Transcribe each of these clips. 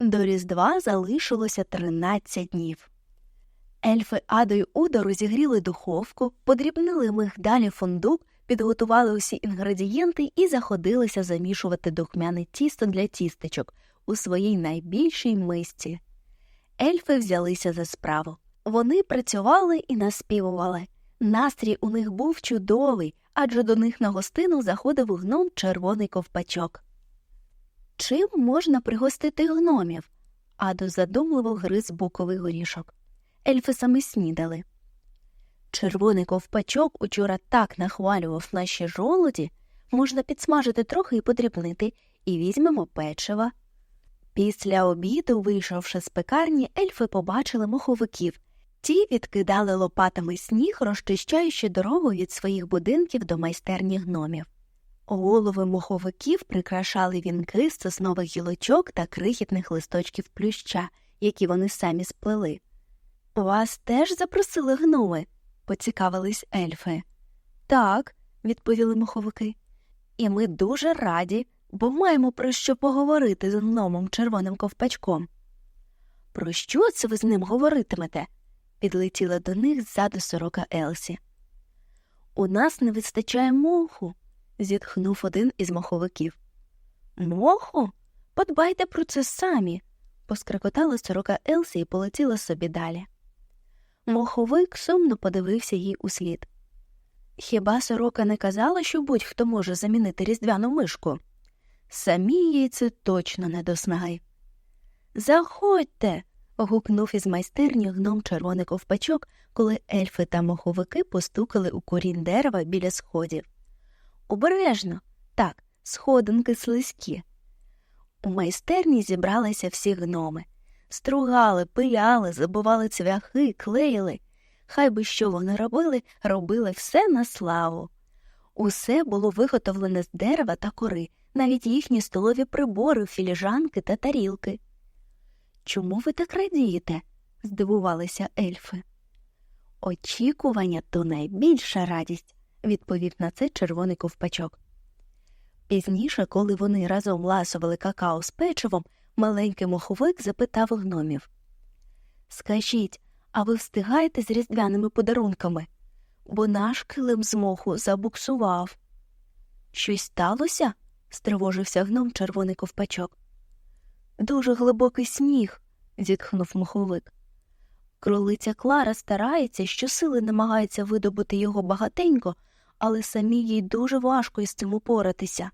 До Різдва залишилося 13 днів. Ельфи Адо й Удо розігріли духовку, подрібнили мигдалі фундук, підготували усі інгредієнти і заходилися замішувати духмяне тісто для тістечок у своїй найбільшій мисці. Ельфи взялися за справу. Вони працювали і наспівували. Настрій у них був чудовий, адже до них на гостину заходив гном червоний ковпачок. Чим можна пригостити гномів? Адо задумливо гриз буковий горішок. Ельфи саме снідали. Червоний ковпачок учора так нахвалював наші жолуді, можна підсмажити трохи і подрібнити, і візьмемо печива. Після обіду, вийшовши з пекарні, ельфи побачили моховиків. Ті відкидали лопатами сніг, розчищаючи дорогу від своїх будинків до майстерні гномів. Голови моховиків прикрашали вінки з соснових гілочок та крихітних листочків плюща, які вони самі сплели. Вас теж запросили гноми? поцікавились ельфи. Так, відповіли моховики. І ми дуже раді, бо маємо про що поговорити з гномом червоним ковпачком. Про що це ви з ним говоритимете? підлетіла до них ззаду сорока Елсі. У нас не вистачає моху, зітхнув один із моховиків. Моху? Подбайте про це самі, поскрекотала сорока Елсі і полетіла собі далі. Моховик сумно подивився їй услід. Хіба сорока не казала, що будь-хто може замінити різдвяну мишку? Самі їй це точно не до снаги. Заходьте. гукнув із майстерні гном червоний ковпачок, коли ельфи та моховики постукали у корінь дерева біля сходів. Обережно, так, сходинки слизькі. У майстерні зібралися всі гноми. Стругали, пиляли, забували цвяхи, клеїли. Хай би що вони робили, робили все на славу. Усе було виготовлене з дерева та кори, навіть їхні столові прибори, філіжанки та тарілки. Чому ви так радієте? здивувалися ельфи. Очікування то найбільша радість, відповів на це червоний ковпачок. Пізніше, коли вони разом ласували какао з печивом, маленький моховик запитав гномів Скажіть, а ви встигаєте з різдвяними подарунками? Бо наш килим з моху забуксував. Щось сталося? стривожився гном червоний ковпачок. Дуже глибокий сніг, зітхнув моховик. Кролиця Клара старається, щосили намагається видобути його багатенько, але самі їй дуже важко із цим упоратися.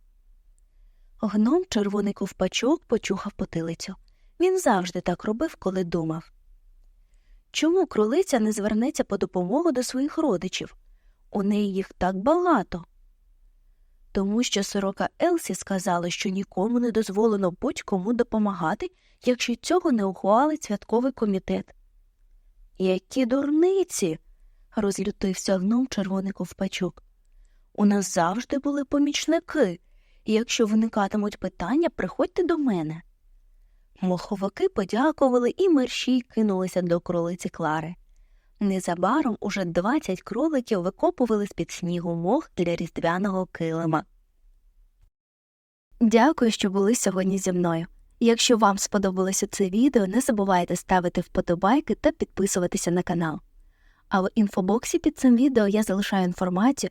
Гном червоний ковпачок почухав потилицю. Він завжди так робив, коли думав. Чому кролиця не звернеться по допомогу до своїх родичів? У неї їх так багато. Тому що сорока Елсі сказала, що нікому не дозволено будь-кому допомагати, якщо цього не ухвалить святковий комітет. Які дурниці. розлютився гном червоний ковпачок. У нас завжди були помічники, якщо виникатимуть питання, приходьте до мене. Моховики подякували і мерщій кинулися до кролиці Клари. Незабаром уже двадцять кроликів викопували з під снігу мох для різдвяного килима. Дякую, що були сьогодні зі мною. Якщо вам сподобалося це відео, не забувайте ставити вподобайки та підписуватися на канал. А в інфобоксі під цим відео я залишаю інформацію,